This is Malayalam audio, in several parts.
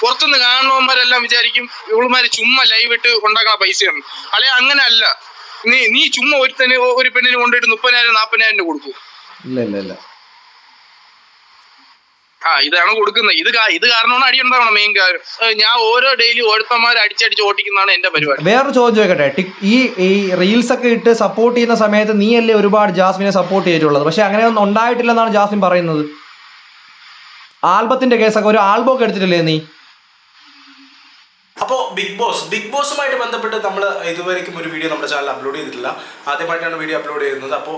പുറത്തുനിന്ന് കാണുന്നവന്മാരെല്ലാം വിചാരിക്കും ഇവളുമാര് ചുമ്മാ ലൈവ് ഇട്ട് ഉണ്ടാക്കുന്ന പൈസയാണ്. അല്ലെ അങ്ങനെ അല്ല നീ നീ ചുമ്മാ ഒരുത്തന് ഒരു പെണ്ണിന് കൊണ്ടുപോയിട്ട് മുപ്പതിനായിരം നാപ്പതിനായിരം കൊടുക്കൂ. ആ ഇതാണ് കൊടുക്കുന്നത്. ഇത് ഇത് കാരണമാണ് അടി ഉണ്ടാവണം മെയിൻ കാര്യം. ഞാൻ ഓരോ ഡെയിലി ഓരോരുത്തന്മാരെ അടിച്ചടിച്ച് ഓട്ടിക്കുന്നതാണ് എന്റെ പരിപാടി. വേറൊരു ചോദ്യം ചോദിക്കട്ടെ? ഈ ഈ റീൽസ് ഒക്കെ ഇട്ട് സപ്പോർട്ട് ചെയ്യുന്ന സമയത്ത് നീ അല്ലേ ഒരുപാട് ജാസ്മിനെ സപ്പോർട്ട് ചെയ്തിട്ടുള്ളത്? പക്ഷെ അങ്ങനെയൊന്നും ഉണ്ടായിട്ടില്ലെന്നാണ് ജാസ്മിൻ പറയുന്നത്. ആൽബത്തിന്റെ കേസൊക്കെ ഒരു ആൽബം ഒക്കെ എടുത്തിട്ടില്ലേ നീ? അപ്പോൾ ബിഗ് ബോസ് ബിഗ് ബോസുമായിട്ട് ബന്ധപ്പെട്ട് നമ്മൾ ഇതുവരെയും ഒരു വീഡിയോ നമ്മുടെ ചാനൽ അപ്ലോഡ് ചെയ്തിട്ടില്ല. ആദ്യമായിട്ടാണ് വീഡിയോ അപ്ലോഡ് ചെയ്യുന്നത്. അപ്പോൾ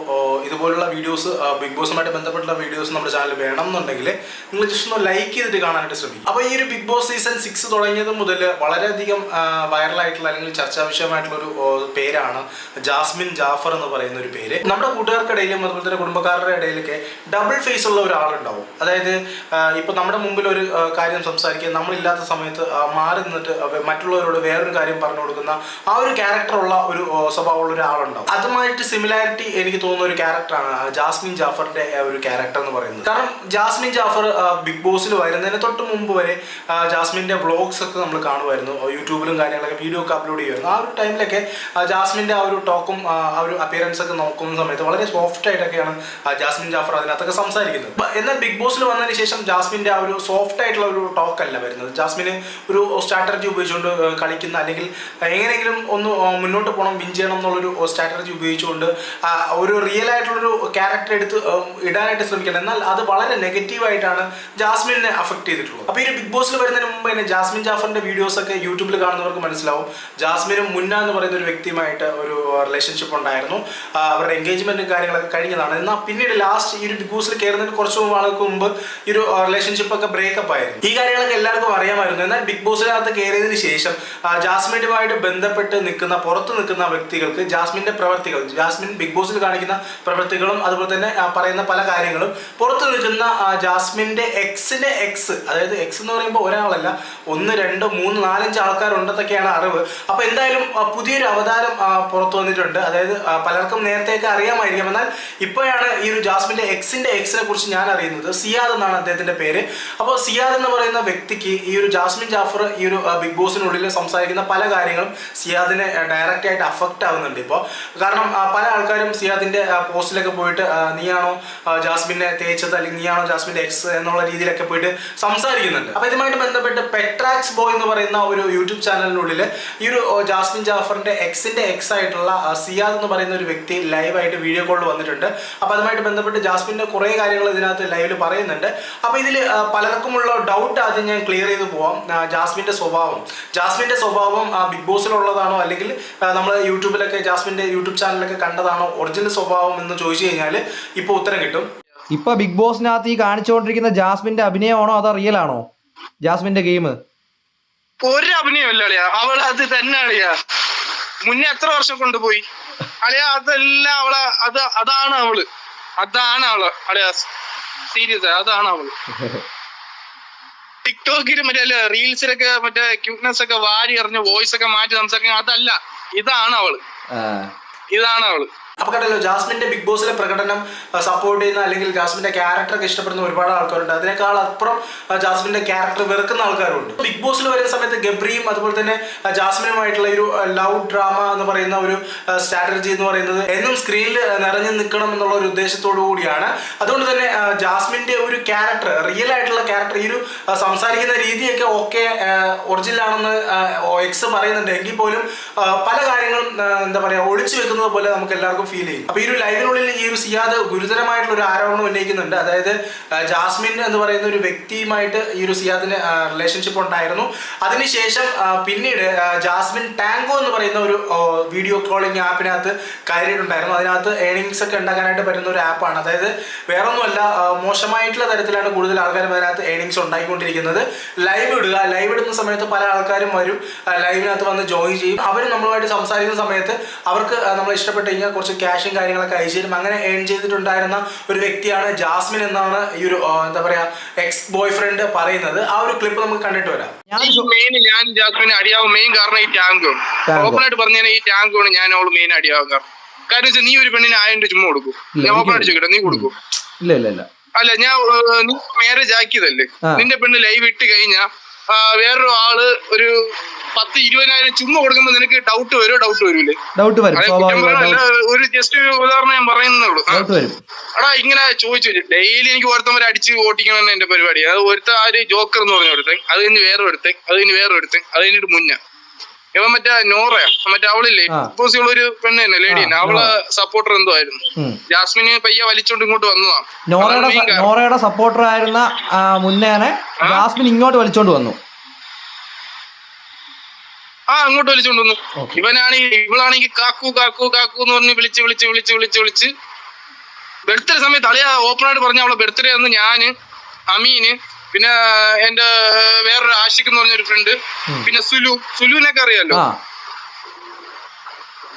ഇതുപോലുള്ള വീഡിയോസ് ബിഗ് ബോസുമായിട്ട് ബന്ധപ്പെട്ടുള്ള വീഡിയോസ് നമ്മുടെ ചാനൽ വേണം എന്നുണ്ടെങ്കിൽ നിങ്ങൾ ജസ്റ്റ് ഒന്ന് ലൈക്ക് ചെയ്തിട്ട് കാണാനായിട്ട് ശ്രമിക്കും. അപ്പോൾ ഈ ഒരു ബിഗ് ബോസ് സീസൺ സിക്സ് തുടങ്ങിയത് മുതൽ വളരെയധികം വൈറലായിട്ടുള്ള അല്ലെങ്കിൽ ചർച്ചാ വിഷയമായിട്ടുള്ള ഒരു പേരാണ് ജാസ്മിൻ ജാഫർ എന്ന് പറയുന്ന ഒരു പേര്. നമ്മുടെ കൂട്ടുകാർക്കിടയിലും അതുപോലെ തന്നെ കുടുംബക്കാരുടെ ഇടയിലൊക്കെ ഡബിൾ ഫേസ് ഉള്ള ഒരാളുണ്ടാവും. അതായത് ഇപ്പോൾ നമ്മുടെ മുമ്പിൽ ഒരു കാര്യം സംസാരിക്കുക നമ്മളില്ലാത്ത സമയത്ത് മാറി നിന്നിട്ട് മറ്റുള്ളവരോട് വേറൊരു കാര്യം പറഞ്ഞു കൊടുക്കുന്ന ആ ഒരു ക്യാരക്ടറുള്ള ഒരു സ്വഭാവമുള്ള ഒരാളുണ്ടാവും അതുമായിട്ട് സിമിലാരിറ്റി എനിക്ക് തോന്നുന്ന ഒരു ക്യാരക്ടറാണ് ജാസ്മിൻ ജാഫറിന്റെ ഒരു ക്യാരക്ടർ എന്ന് പറയുന്നത്. കാരണം ജാസ്മിൻ ജാഫർ ബിഗ് ബോസിൽ വരുന്നതിന് തൊട്ട് മുമ്പ് വരെ ജാസ്മിന്റെ വ്ളോഗ്സ് ഒക്കെ നമ്മൾ കാണുമായിരുന്നു യൂട്യൂബിലും കാര്യങ്ങളൊക്കെ വീഡിയോ ഒക്കെ അപ്ലോഡ് ചെയ്യുമായിരുന്നു. ആ ഒരു ടൈമിലൊക്കെ ജാസ്മിന്റെ ആ ഒരു ടോക്കും ആ ഒരു അപ്പിയറൻസ് ഒക്കെ നോക്കുന്ന സമയത്ത് വളരെ സോഫ്റ്റ് ആയിട്ടൊക്കെയാണ് ജാസ്മിൻ ജാഫർ അതിനകത്തൊക്കെ സംസാരിക്കുന്നത്. എന്നാൽ ബിഗ് ബോസിൽ വന്നതിന് ശേഷം ജാസ്മിന്റെ ആ ഒരു സോഫ്റ്റ് ആയിട്ടുള്ള ഒരു ടോക്ക് അല്ല വരുന്നത്. ജാസ്മിന് ഒരു സ്ട്രാറ്റജി ഉപയോഗിച്ചുകൊണ്ട് കളിക്കുന്ന അല്ലെങ്കിൽ എങ്ങനെയെങ്കിലും ഒന്ന് മുന്നോട്ട് പോകണം വിൻ ചെയ്യണം എന്നുള്ളൊരു സ്ട്രാറ്റജി ഉപയോഗിച്ചുകൊണ്ട് ഒരു റിയൽ ആയിട്ടുള്ളൊരു ക്യാരക്ടർ എടുത്ത് ഇടാനായിട്ട് ശ്രമിക്കണം. എന്നാൽ അത് വളരെ നെഗറ്റീവായിട്ടാണ് ജാസ്മിനെ അഫക്ട് ചെയ്തിട്ടുള്ളത്. അപ്പോൾ ഈ ഒരു ബിഗ് ബോസിൽ വരുന്നതിന് മുമ്പ് തന്നെ ജാസ്മിൻ ജാഫറിന്റെ വീഡിയോസൊക്കെ യൂട്യൂബിൽ കാണുന്നവർക്ക് മനസ്സിലാവും. ജാസ്മിനും മുന്ന എന്ന് പറയുന്ന ഒരു വ്യക്തിയുമായിട്ട് ഒരു റിലേഷൻഷിപ്പ് ഉണ്ടായിരുന്നു. അവരുടെ എൻഗേജ്മെന്റും കാര്യങ്ങളൊക്കെ കഴിഞ്ഞതാണ്. എന്നാൽ പിന്നീട് ലാസ്റ്റ് ഈ ഒരു ബിഗ് ബോസിൽ കയറുന്നതിന് കുറച്ച് നാൾക്ക് മുമ്പ് ഈ ഒരു റിലേഷൻഷിപ്പ് ഒക്കെ ബ്രേക്കപ്പ് ആയിരുന്നു. ഈ കാര്യങ്ങളൊക്കെ എല്ലാവർക്കും അറിയാമായിരുന്നു. എന്നാൽ ബിഗ് ബോസിനകത്ത് കയറിയതിന് ശേഷം ആ, ജാസ്മിനുമായിട്ട് ബന്ധപ്പെട്ട് നിൽക്കുന്ന പുറത്ത് നിൽക്കുന്ന വ്യക്തികൾക്ക് ജാസ്മിന്റെ പ്രവർത്തികൾ ജാസ്മിൻ ബിഗ് ബോസിൽ കാണിക്കുന്ന പ്രവൃത്തികളും അതുപോലെ തന്നെ പറയുന്ന പല കാര്യങ്ങളും പുറത്ത് നിൽക്കുന്ന ജാസ്മിന്റെ എക്സിന്റെ എക്സ് അതായത് എക്സ് എന്ന് പറയുമ്പോൾ ഒരാളല്ല ഒന്ന് രണ്ട് മൂന്ന് നാലഞ്ച് ആൾക്കാരുണ്ടെന്നൊക്കെയാണ് അറിവ്. അപ്പോൾ എന്തായാലും പുതിയൊരു അവതാരം പുറത്തു വന്നിട്ടുണ്ട്. അതായത് പലർക്കും നേരത്തെയൊക്കെ അറിയാമായിരിക്കും. എന്നാൽ ഇപ്പോഴാണ് ഈ ഒരു ജാസ്മിന്റെ എക്സിന്റെ എക്സിനെ കുറിച്ച് ഞാൻ അറിയുന്നത്. സിയാദ് എന്നാണ് അദ്ദേഹത്തിന്റെ പേര്. അപ്പോൾ സിയാദ് എന്ന് പറയുന്ന വ്യക്തിക്ക് ഈ ഒരു ജാസ്മിൻ ജാഫർ ഈ ഒരു ആ, ബിഗ് ബോസിനുള്ളിൽ സംസാരിക്കുന്ന പല കാര്യങ്ങളും സിയാദിനെ ഡയറക്റ്റ് ആയിട്ട് അഫക്റ്റ് ആവുന്നുണ്ട് ഇപ്പോൾ കാരണം പല ആൾക്കാരും സിയാദിന്റെ പോസ്റ്റിലൊക്കെ പോയിട്ട് നീയാണോ ജാസ്മിനെ തേച്ചത് അല്ലെങ്കിൽ നീയാണോ ജാസ്മിന്റെ എക്സ് എന്നുള്ള രീതിയിലൊക്കെ പോയിട്ട് സംസാരിക്കുന്നുണ്ട്. അപ്പോൾ ഇതുമായിട്ട് ബന്ധപ്പെട്ട് പെട്രാക്സ് ബോയ് എന്ന് പറയുന്ന ഒരു യൂട്യൂബ് ചാനലിനുള്ളിൽ ഈ ഒരു ജാസ്മിൻ ജാഫറിന്റെ എക്സിന്റെ എക്സ് ആയിട്ടുള്ള സിയാദ് എന്ന് പറയുന്ന ഒരു വ്യക്തി ലൈവായിട്ട് വീഡിയോ കോളിൽ വന്നിട്ടുണ്ട്. അപ്പോൾ അതുമായിട്ട് ബന്ധപ്പെട്ട് ജാസ്മിന്റെ കുറേ കാര്യങ്ങൾ ഇതിനകത്ത് ലൈവിൽ പറയുന്നുണ്ട്. അപ്പോൾ ഇതിൽ പലർക്കുമുള്ള ഡൗട്ട് ആദ്യം ഞാൻ ക്ലിയർ ചെയ്ത് പോവാം. ജാസ്മിന്റെ ജാസ്മിന്റെ സ്വഭാവം. ജാസ്മിന്റെ സ്വഭാവം ആ, ബിഗ് ബോസിലുള്ളതാണോ? അല്ലെങ്കിൽ നമ്മൾ യൂട്യൂബിലൊക്കെ ജാസ്മിന്റെ യൂട്യൂബ് ചാനലിലൊക്കെ കണ്ടതാണോ? ഒറിജിനൽ സ്വഭാവം എന്ന് ചോദിച്ചു കഴിഞ്ഞാൽ ഇപ്പോൾ ഉത്തരം കിട്ടും. ഇപ്പൊ ബിഗ് ബോസിനകത്ത് ഈ കാണിച്ചുകൊണ്ടിരിക്കുന്ന ജാസ്മിന്റെ അഭിനയമാണോ അതോ റിയൽ ആണോ ജാസ്മിന്റെ ഗെയിം. ഒരു അഭിനയമല്ല അളിയാ. അവൾ അത് തന്നെ അളിയാ. മുന്നേ എത്ര വർഷം കൊണ്ടുപോയി? അളിയ അതെല്ലാം അവളെ അത് അതാണ് അവൾ. അതാണ് അവൾ. അളിയ സീരിയസ് അതാണ് അവൾ. ടിക്ടോക്കിൽ മറ്റേ അല്ല റീൽസിലൊക്കെ മറ്റേ ക്യൂട്ട്നെസ് ഒക്കെ വാരി എറിഞ്ഞ് വോയിസ് ഒക്കെ മാറ്റി സംസാരിക്കുന്ന അതല്ല. ഇതാണ് അവൾ. ഇതാണ് അവൾ. അപ്പൊ കണ്ടല്ലോ ജാസ്മിന്റെ ബിഗ് ബോസിലെ പ്രകടനം സപ്പോർട്ട് ചെയ്യുന്ന അല്ലെങ്കിൽ ജാസ്മിന്റെ ക്യാരക്ടർ ഒക്കെ ഇഷ്ടപ്പെടുന്ന ഒരുപാട് ആൾക്കാരുണ്ട്. അതിനേക്കാൾ അപ്പുറം ജാസ്മിന്റെ ക്യാരക്ടർ വെറുക്കുന്ന ആൾക്കാരുണ്ട് ബിഗ് ബോസിൽ വരുന്ന സമയത്ത് ഗബ്രിയും അതുപോലെ തന്നെ ജാസ്മിനുമായിട്ടുള്ള ഒരു ലവ് ഡ്രാമ എന്ന് പറയുന്ന ഒരു സ്ട്രാറ്റജി എന്ന് പറയുന്നത് എന്നും സ്ക്രീനിൽ നിറഞ്ഞു നിൽക്കണം എന്നുള്ള ഒരു ഉദ്ദേശത്തോടു കൂടിയാണ്. അതുകൊണ്ട് തന്നെ ജാസ്മിന്റെ ഒരു ക്യാരക്ടർ റിയൽ ആയിട്ടുള്ള ക്യാരക്ടർ ഈ ഒരു സംസാരിക്കുന്ന രീതിയൊക്കെ ഓക്കെ ഒറിജിനൽ ആണെന്ന് എക്സ് പറയുന്നുണ്ട്. എങ്കിൽ പോലും പല കാര്യങ്ങളും എന്താ പറയാ ഒളിച്ചു വെക്കുന്നത് പോലെ നമുക്ക് എല്ലാവർക്കും ഫീൽ ചെയ്യും. അപ്പൊ ഈ ഒരു ലൈവിനുള്ളിൽ ഈ ഒരു സിയാദ് ഗുരുതരമായിട്ടുള്ള ഒരു ആരോപണം ഉന്നയിക്കുന്നുണ്ട്. അതായത് ജാസ്മിൻ എന്ന് പറയുന്ന ഒരു വ്യക്തിയുമായിട്ട് ഈ ഒരു സിയാദിന് റിലേഷൻഷിപ്പ് ഉണ്ടായിരുന്നു. അതിനുശേഷം പിന്നീട് ജാസ്മിൻ ടാങ്കോ എന്ന് പറയുന്ന ഒരു വീഡിയോ കോളിംഗ് ആപ്പിനകത്ത് കയറിയിട്ടുണ്ടായിരുന്നു. അതിനകത്ത് ഏണിങ്സ് ഒക്കെ ഉണ്ടാക്കാനായിട്ട് പറ്റുന്ന ഒരു ആപ്പാണ്. അതായത് വേറൊന്നുമല്ല മോശമായിട്ടുള്ള തരത്തിലാണ് കൂടുതൽ ആൾക്കാരും അതിനകത്ത് ഏണിങ്സ് ഉണ്ടായിക്കൊണ്ടിരിക്കുന്നത്. ലൈവ് ഇടുക ലൈവ് ഇടുന്ന സമയത്ത് പല ആൾക്കാരും വരും. ലൈവിനകത്ത് വന്ന് ജോയിൻ ചെയ്യും. അവർ നമ്മളുമായിട്ട് സംസാരിക്കുന്ന സമയത്ത് അവർക്ക് നമ്മൾ ഇഷ്ടപ്പെട്ട് കഴിഞ്ഞാൽ കുറച്ച് ക്യാഷും കാര്യങ്ങളൊക്കെ അയച്ചു തരും. അങ്ങനെ ഏൺ ചെയ്തിട്ടുണ്ടായിരുന്ന ഒരു വ്യക്തിയാണ് ജാസ്മിൻ എന്നാണ് ഈ ഒരു എന്താ പറയാ എക്സ് ബോയ് ഫ്രണ്ട് പറയുന്നത്. ആ ഒരു ക്ലിപ്പ് നമുക്ക് കണ്ടിട്ട് വരാം. ഞാൻ മെയിൻ ഞാൻ ജാസ്മിനെ അടിയാവും മെയിൻ കാരണം ഈ ടാങ്കും ടാങ്കോ. ഓപ്പൺ ആയിട്ട് പറഞ്ഞാൽ ഈ ടാങ്കാണ് ഞാൻ അവൾ മെയിൻ അടിയാവും കാരണം. കാരണം വെച്ചാൽ നീ ഒരു പെണ്ണിന് ആയിരം രൂപ ചുമ്മാ കൊടുക്കും. ഞാൻ ഓപ്പൺ ആയിട്ട് ചോദിക്കട്ടെ നീ കൊടുക്കും. ഇല്ല ഇല്ല ഇല്ല. അല്ല ഞാൻ നീ മാരേജ് ആക്കിയതല്ലേ? നിന്റെ പെണ്ണ് ലൈവ് ഇട്ട് കഴിഞ്ഞാ വേറൊരു ആൾ ഒരു പത്ത് ഇരുപതിനായിരം ചുമ്മാ കൊടുക്കുമ്പോ നിനക്ക് ഡൗട്ട് വരുമോ ഡൗട്ട് വരൂലേ? ഡൗട്ട് വരും. ഒരു ജസ്റ്റ് ഒരു ഉദാഹരണം ഞാൻ പറയുന്നുള്ളൂ എടാ ഇങ്ങനെ ചോദിച്ചു. ഡെയിലി എനിക്ക് ഒരുത്തവരെ അടിച്ച് ഓട്ടിക്കണം എന്റെ പരിപാടി. അത് ഒരുത്ത ആര് ജോക്കർ എന്ന് പറഞ്ഞ ഒരുത്തൻ അത് കഴിഞ്ഞ് വേറെ ഒരുത്തൻ അത് കഴിഞ്ഞ് വേറെ ഒരുത്തൻ അത് കഴിഞ്ഞിട്ട് മുന്ന. ഇവൻ മറ്റേ നോറയാ മറ്റേ അവളില്ലേ. ഒരു പെണ്ണ് തന്നെ ലേഡി തന്നെ അവൾ സപ്പോർട്ടർ എന്തോ ആയിരുന്നു. ജാസ്മിന് പയ്യ വലിച്ചോണ്ട് ഇങ്ങോട്ട് വന്നതാ നോറയുടെ. നോറയുടെ സപ്പോർട്ടർ ആയിരുന്ന മുന്നേനെ ജാസ്മിൻ ഇങ്ങോട്ട് വലിച്ചോണ്ട് വന്നു ആ അങ്ങോട്ട് വലിച്ചോണ്ട് വന്നു. ഇവനാണെങ്കിൽ ഇവളാണെങ്കിൽ കാക്കു കാക്കു കാക്കു എന്ന് പറഞ്ഞ് വിളിച്ച് വിളിച്ച് വിളിച്ച് വിളിച്ച് വിളിച്ച് ബർത്ത്ഡേ സമയത്ത് അളിയ ഓപ്പൺ ആയിട്ട് പറഞ്ഞ അവളെ ബർത്ത്ഡേ അന്ന് ഞാൻ അമീന് പിന്നെ എന്റെ വേറൊരു ആഷിഖ് എന്ന് പറഞ്ഞൊരു ഫ്രണ്ട് പിന്നെ സുലു. സുലുവിനൊക്കെ അറിയാലോ?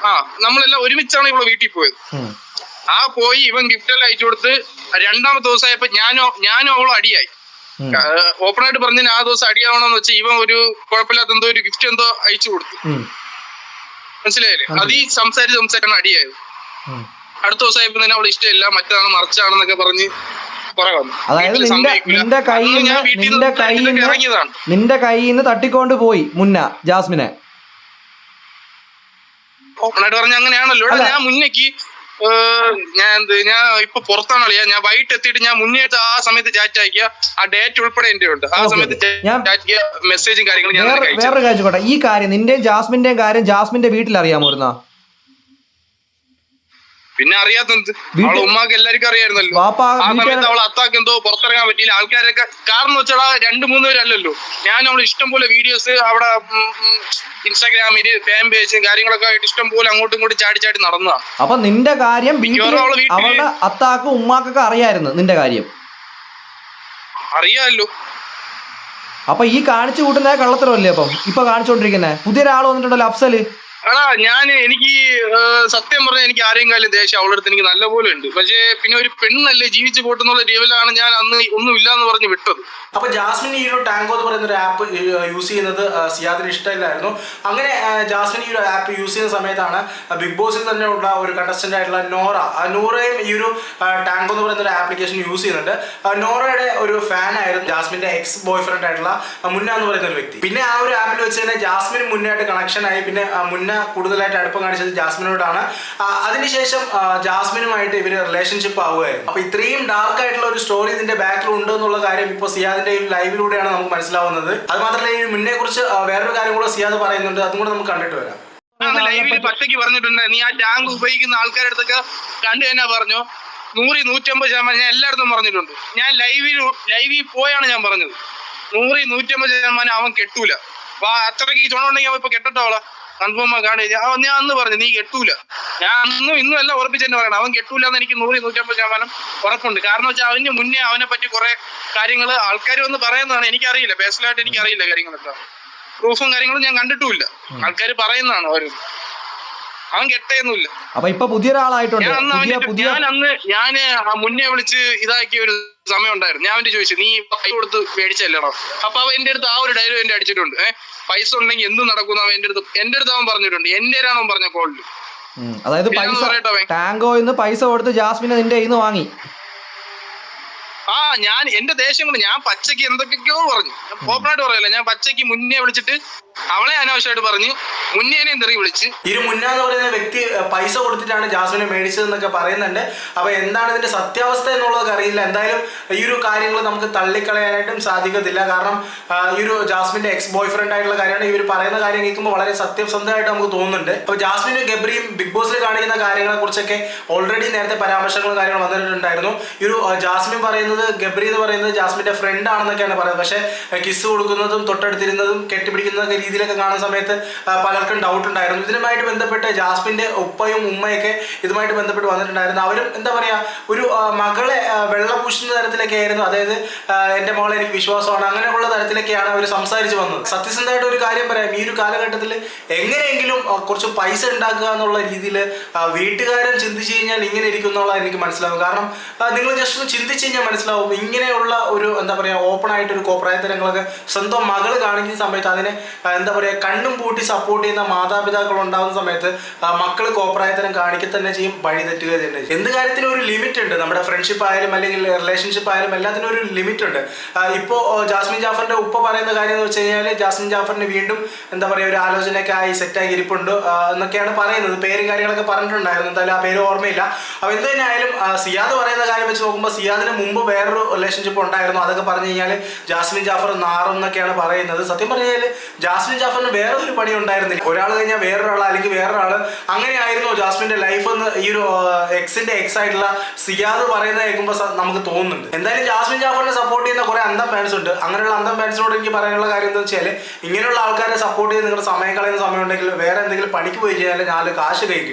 ആ. നമ്മളെല്ലാം ഒരുമിച്ചാണ് ഇവിടെ വീട്ടിൽ പോയത്. ആ പോയി ഇവൻ ഗിഫ്റ്റ് എല്ലാം അയച്ചു കൊടുത്ത് രണ്ടാമത്തെ ദിവസമായപ്പോ ഞാനോ ഞാനും അവളും അടിയായി. ഓപ്പൺ ആയിട്ട് പറഞ്ഞതിന് ആ ദിവസം അടിയാവണമെന്ന് വെച്ചാൽ ഇവൻ ഒരു കുഴപ്പമില്ലാത്ത എന്തോ ഒരു ഗിഫ്റ്റ് എന്തോ അയച്ചു കൊടുത്തു. മനസ്സിലായില്ലേ? അത് ഈ സംസാരിച്ച് സംസാരിച്ചാണ് അടിയായത്. അടുത്ത ദിവസമായപ്പോ തന്നെ അവൾ ഇഷ്ടമില്ല മറ്റാണ് മറിച്ചാണെന്നൊക്കെ പറഞ്ഞ് അതായത് നിന്റെ. നിന്റെ കയ്യിൽ നിന്റെ കയ്യിൽ നിന്റെ കയ്യിൽ നിന്ന് തട്ടിക്കൊണ്ട് പോയി മുന്ന ജാസ്മിനെ. ഓപ്പൺ ആയിട്ട് പറഞ്ഞ അങ്ങനെയാണല്ലോ. ഞാൻ മുന്നേക്ക് ഞാൻ എന്ത് ഞാൻ ഇപ്പൊ പുറത്താണ് അളിയാ. ഞാൻ വൈകിട്ട് എത്തിയിട്ട് ഞാൻ മുന്നേ ആ സമയത്ത് ചാറ്റ് അയക്കുക. ആ ഡേറ്റ് ഉൾപ്പെടെ എന്റെ ഉണ്ട്. ആ സമയത്ത് മെസ്സേജും കാര്യങ്ങളും ഞാൻ വേറൊരു കാര്യം ഈ കാര്യം നിന്റെയും ജാസ്മിന്റെയും കാര്യം ജാസ്മിന്റെ വീട്ടിൽ അറിയാമോരുന്ന പിന്നെ അറിയാത്തത് അവളെ ഉമ്മാക്ക് എല്ലാവർക്കും അറിയായിരുന്നല്ലോ. ആ സമയത്ത് അവൾ അത്താക്ക് എന്തോ പുറത്തിറങ്ങാൻ പറ്റിയില്ല. ആൾക്കാരൊക്കെ കാരണം വെച്ചാൽ രണ്ടു മൂന്ന് പേരല്ലല്ലോ. ഞാൻ അവൾ ഇഷ്ടം പോലെ വീഡിയോസ് അവിടെ ഇൻസ്റ്റാഗ്രാമിൽ ഇൻസ്റ്റാഗ്രാമിൽ ഫാൻ പേജ് കാര്യങ്ങളൊക്കെ ആയിട്ട് ഇഷ്ടം പോലെ അങ്ങോട്ടും ഇങ്ങോട്ടും ചാടി ചാടി നടന്നതാണ് അപ്പൊ നിന്റെ കാര്യം അവൾ അവളുടെ അത്താക്ക് ഉമ്മാക്കൊക്കെ അറിയായിരുന്നു നിന്റെ കാര്യം. അറിയാമല്ലോ. അപ്പൊ ഈ കാണിച്ചു കൂട്ടുന്ന കള്ളത്തരമല്ലേ അപ്പം? ഇപ്പൊ കാണിച്ചുകൊണ്ടിരിക്കുന്നേ പുതിയൊരാൾ വന്നിട്ടുണ്ടല്ലോ അഫ്സൽ. എടാ ഞാൻ എനിക്ക് സത്യം പറഞ്ഞാൽ എനിക്ക് ആരെയും കാലം ദേഷ്യം അവളുടെ അടുത്ത് എനിക്ക് നല്ല പോലെ ഉണ്ട്. പക്ഷേ പിന്നെ ഒരു പെണ്ണല്ലേ ജീവിച്ചു പോട്ടെന്നുള്ള രീതിയിലാണ് ഞാൻ അന്ന് ഒന്നുമില്ല എന്ന് പറഞ്ഞ് വിട്ടത്. അപ്പൊ ജാസ്മിൻ ഈ ഒരു ടാങ്കോ എന്ന് പറയുന്ന ഒരു ആപ്പ് യൂസ് ചെയ്യുന്നത് സിയാദിന് ഇഷ്ടമില്ലായിരുന്നു. അങ്ങനെ ജാസ്മിൻ ഈ ഒരു ആപ്പ് യൂസ് ചെയ്യുന്ന സമയത്താണ് ബിഗ് ബോസിൽ തന്നെ ഉള്ള ഒരു കണ്ടസ്റ്റന്റ് ആയിട്ടുള്ള നോറ ആ നോറയും ഈ ഒരു ടാങ്കോ എന്ന് പറയുന്ന ഒരു ആപ്ലിക്കേഷൻ യൂസ് ചെയ്യുന്നുണ്ട്. നോറയുടെ ഒരു ഫാൻ ആയിരുന്നു ജാസ്മിന്റെ എക്സ് ബോയ് ഫ്രണ്ട് ആയിട്ടുള്ള മുന്ന എന്ന് പറയുന്ന ഒരു വ്യക്തി. പിന്നെ ആ ഒരു ആപ്പിൽ വെച്ച് തന്നെ ജാസ്മിന് മുന്നായിട്ട് കണക്ഷൻ ആയി. പിന്നെ ആ, മുന്ന കൂടുതലായിട്ട് അടുപ്പം കാണിച്ചത് ജാസ്മിനോടാണ്. അതിനുശേഷം ജാസ്മിനുമായിട്ട് ഇവർ റിലേഷൻഷിപ്പ് ആവുകയായിരുന്നു. അപ്പൊ ഇത്രയും ഡാർക്ക് ആയിട്ടുള്ള ഒരു സ്റ്റോറി ഇതിന്റെ ബാക്കിൽ ഉണ്ട് എന്നുള്ള കാര്യം ഇപ്പോൾ സിയാദിന്റെ ഈ ലൈവിലൂടെയാണ് നമുക്ക് മനസ്സിലാവുന്നത്. അത് മാത്രമല്ല ഈ മുന്നേ കുറിച്ച് വേറൊരു കാര്യം കൂടെ സിയാദ് പറയുന്നുണ്ട്. അതും കൂടെ നമുക്ക് കണ്ടിട്ട് വരാം. ലൈവിൽ പറഞ്ഞിട്ടുണ്ട്. നീ ആ ടാങ്ക് ഉപയോഗിക്കുന്ന ആൾക്കാരുടെ അടുത്തൊക്കെ കണ്ടു തന്നെ പറഞ്ഞു. നൂറി നൂറ്റമ്പത് ശതമാനം ഞാൻ എല്ലായിടത്തും പറഞ്ഞിട്ടുണ്ട്. ഞാൻ ലൈവിൽ ലൈവിൽ പോയാണ് ഞാൻ പറഞ്ഞത്. നൂറി നൂറ്റമ്പത് ശതമാനം അവൻ കെട്ടൂല. അത്രയ്ക്ക് ചുണുണ്ടെങ്കിൽ അവൻ ഇപ്പൊ കെട്ടട്ടോ അവളെ. കൺഫേം കാണുക അവൻ ഞാൻ അന്ന് പറഞ്ഞു നീ കെട്ടൂല. ഞാൻ അന്നും ഇന്നും എല്ലാം ഉറപ്പിച്ച് തന്നെ പറയണം. അവൻ കെട്ടൂല എന്ന് എനിക്ക് നൂറി നൂറ്റമ്പത് ശതമാനം ഉറപ്പുണ്ട്. കാരണം വെച്ചാൽ അവന് മുന്നേ അവനെ പറ്റി കുറെ കാര്യങ്ങൾ ആൾക്കാർ വന്ന് പറയുന്നതാണ് എനിക്കറിയില്ല. പേഴ്സണലായിട്ട് എനിക്കറിയില്ല കാര്യങ്ങളൊക്കെ. പ്രൂഫും കാര്യങ്ങളും ഞാൻ കണ്ടിട്ടുമില്ല. ആൾക്കാർ പറയുന്നതാണ് അവർ അവൻ കെട്ടയൊന്നുമില്ല. അപ്പൊ ഇപ്പൊ പുതിയൊരാളായിട്ടുണ്ട്. പുതിയ പുതിയ ഞാൻ അന്ന് ഞാൻ മുന്നേ വിളിച്ച് ഇതാക്കിയ ഒരു സമയം ഉണ്ടായിരുന്നു. ഞാൻ അവന്റെ ചോദിച്ചു നീ പൈസ കൊടുത്ത് മേടിച്ചല്ലേടോ? അപ്പൊ അവൻ എന്റെ അടുത്ത് ആ ഒരു ഡയലോഗ് എന്റെ അടിച്ചിട്ടുണ്ട്. ഏഹ് പൈസ ഉണ്ടെങ്കിൽ എന്ത് നടക്കും അവൻ എന്റെ അടുത്ത് എന്റെ അടുത്ത് അവൻ പറഞ്ഞിട്ടുണ്ട്. എന്റെ അവൻ പറഞ്ഞ കോളിൽ അതായത് പൈസ ഒന്ന് പറയട്ടെ ടാങ്കോ ഇന്ന് പൈസ കൊടുത്ത് ജാസ്മിനെ നിന്റെ കയ്യിൽ നിന്ന് വാങ്ങി. ആ ഞാൻ എന്റെ ദേഷ്യം കൊണ്ട് ഞാൻ പച്ചയ്ക്ക് എന്തൊക്കെയോ പറഞ്ഞു. ഓപ്പണായിട്ട് പറയല്ല ഞാൻ പച്ചയ്ക്ക് മുന്നേ വിളിച്ചിട്ട് അവളെ അനാവശ്യമായിട്ട് പറഞ്ഞു. മുന്നേനെ തെറി വിളിച്ച്. ഇരു മുന്ന എന്ന് പറയുന്ന വ്യക്തി പൈസ കൊടുത്തിട്ടാണ് ജാസ്മിനെ മേടിച്ചതെന്നൊക്കെ പറയുന്നുണ്ട്. അപ്പൊ എന്താണ് ഇതിന്റെ സത്യാവസ്ഥ എന്നുള്ളത് അറിയില്ല. എന്തായാലും ഈ ഒരു കാര്യങ്ങൾ നമുക്ക് തള്ളിക്കളയാനായിട്ടും സാധിക്കത്തില്ല. കാരണം ഈ ഒരു ജാസ്മിന്റെ എക്സ് ബോയ് ഫ്രണ്ട് ആയിട്ടുള്ള കാര്യമാണ് ഇവർ പറയുന്ന കാര്യം കേൾക്കുമ്പോൾ വളരെ സത്യസന്ധമായിട്ട് നമുക്ക് തോന്നുന്നുണ്ട്. അപ്പൊ ജാസ്മിനും ഗബ്രിയും ബിഗ് ബോസിൽ കാണിക്കുന്ന കാര്യങ്ങളെ കുറിച്ചൊക്കെ ഓൾറെഡി നേരത്തെ പരാമർശങ്ങളും കാര്യങ്ങളും വന്നിട്ടുണ്ടായിരുന്നു. ഈ ഒരു ജാസ്മിൻ പറയുന്നത് ഗബ്രി എന്ന് പറയുന്നത് ജാസ്മിന്റെ ഫ്രണ്ട് ആണെന്നൊക്കെയാണ് പറയുന്നത്. പക്ഷേ കിസ് കൊടുക്കുന്നതും തൊട്ടടുത്തിരുന്നതും കെട്ടിപ്പിടിക്കുന്ന രീതിയിലൊക്കെ കാണുന്ന സമയത്ത് പലർക്കും ഡൗട്ട് ഉണ്ടായിരുന്നു. ഇതിനുമായിട്ട് ബന്ധപ്പെട്ട് ജാസ്മിന്റെ ഉപ്പയും ഉമ്മയൊക്കെ ഇതുമായിട്ട് ബന്ധപ്പെട്ട് വന്നിട്ടുണ്ടായിരുന്നു. അവരും എന്താ പറയാ ഒരു മകളെ വെള്ളപൂശുന്ന വെള്ള പൂശുന്ന തരത്തിലൊക്കെ ആയിരുന്നു അതായത് എന്റെ മകളെ എനിക്ക് വിശ്വാസമാണ്. അങ്ങനെയുള്ള തരത്തിലൊക്കെയാണ് അവർ സംസാരിച്ച് വന്നത്. സത്യസന്ധമായിട്ട് ഒരു കാര്യം പറയാം. ഈ ഒരു കാലഘട്ടത്തിൽ എങ്ങനെയെങ്കിലും കുറച്ച് പൈസ ഉണ്ടാക്കുക എന്നുള്ള രീതിയിൽ വീട്ടുകാരൻ ചിന്തിച്ചു കഴിഞ്ഞാൽ ഇങ്ങനെ ഇരിക്കുന്നുള്ള എനിക്ക് മനസ്സിലാവും കാരണം നിങ്ങൾ ജസ്റ്റ് ഒന്ന് ചിന്തിച്ചു കഴിഞ്ഞാൽ മനസ്സിലാവും മനസ്സിലാവും. ഇങ്ങനെയുള്ള ഒരു എന്താ പറയുക ഓപ്പൺ ആയിട്ട് ഒരു കോപ്രായത്തരങ്ങളൊക്കെ സ്വന്തം മകൾ കാണിക്കുന്ന സമയത്ത് അതിനെ എന്താ പറയുക കണ്ണും പൂട്ടി സപ്പോർട്ട് ചെയ്യുന്ന മാതാപിതാക്കൾ ഉണ്ടാകുന്ന സമയത്ത് മക്കൾ കോപ്രായത്തരം കാണിക്കുക തന്നെ ചെയ്യും വഴി തെറ്റുക തന്നെ ചെയ്യും. എന്ത് കാര്യത്തിനും ഒരു ലിമിറ്റ് ഉണ്ട്. നമ്മുടെ ഫ്രണ്ട്ഷിപ്പ് ആയാലും അല്ലെങ്കിൽ റിലേഷൻഷിപ്പ് ആയാലും എല്ലാത്തിനും ഒരു ലിമിറ്റ് ഉണ്ട്. ഇപ്പോൾ ഇപ്പോ ജാസ്മിൻ ജാഫറിന്റെ ഉപ്പ പറയുന്ന കാര്യം എന്ന് വെച്ച് കഴിഞ്ഞാൽ ജാസ്മിൻ ജാഫറിന് വീണ്ടും എന്താ പറയുക ഒരു ആലോചനയൊക്കെ ആയി സെറ്റായി ഇരിപ്പുണ്ട്. എന്നൊക്കെയാണ് പറയുന്നത്. പേരും കാര്യങ്ങളൊക്കെ പറഞ്ഞിട്ടുണ്ടായിരുന്നു. എന്തായാലും ആ പേര് ഓർമ്മയില്ല. അപ്പോൾ എന്ത് തന്നെ ആയാലും സിയാദ് പറയുന്ന കാര്യം വെച്ച് നോക്കുമ്പോൾ സിയാദിന് മുമ്പ് വേറൊരു റിലേഷൻഷിപ്പ് ഉണ്ടായിരുന്നു. അതൊക്കെ പറഞ്ഞു കഴിഞ്ഞാൽ ജാസ്മിൻ ജാഫർ നാറും എന്നൊക്കെയാണ് പറയുന്നത്. സത്യം പറഞ്ഞു കഴിഞ്ഞാൽ ജാസ്മിൻ ജാഫറിന് വേറെ ഒരു പണി ഉണ്ടായിരുന്നില്ല. ഒരാൾ കഴിഞ്ഞാൽ വേറൊരാൾ അല്ലെങ്കിൽ വേറൊരാൾ അങ്ങനെയായിരുന്നു ജാസ്മിന്റെ ലൈഫ് എന്ന് ഈ ഒരു എക്സിന്റെ എക്സ് ആയിട്ടുള്ള സിയാദ് പറയുന്നത് കേൾക്കുമ്പോൾ നമുക്ക് തോന്നുന്നുണ്ട്. എന്തായാലും ജാസ്മിൻ ജാഫറിനെ സപ്പോർട്ട് ചെയ്യുന്ന കുറേ അന്തം ഫാൻസ് ഉണ്ട്. അങ്ങനെയുള്ള അന്തം ഫാൻസിനോട് എനിക്ക് പറയാനുള്ള കാര്യം എന്താ വെച്ചാൽ ഇങ്ങനെയുള്ള ആൾക്കാരെ സപ്പോർട്ട് ചെയ്ത് നിങ്ങളുടെ സമയം കളയുന്ന സമയം ഉണ്ടെങ്കിൽ വേറെ എന്തെങ്കിലും പണിക്ക് പോയി കഴിഞ്ഞാൽ നാല് കാശ് കൈ കിട്ടും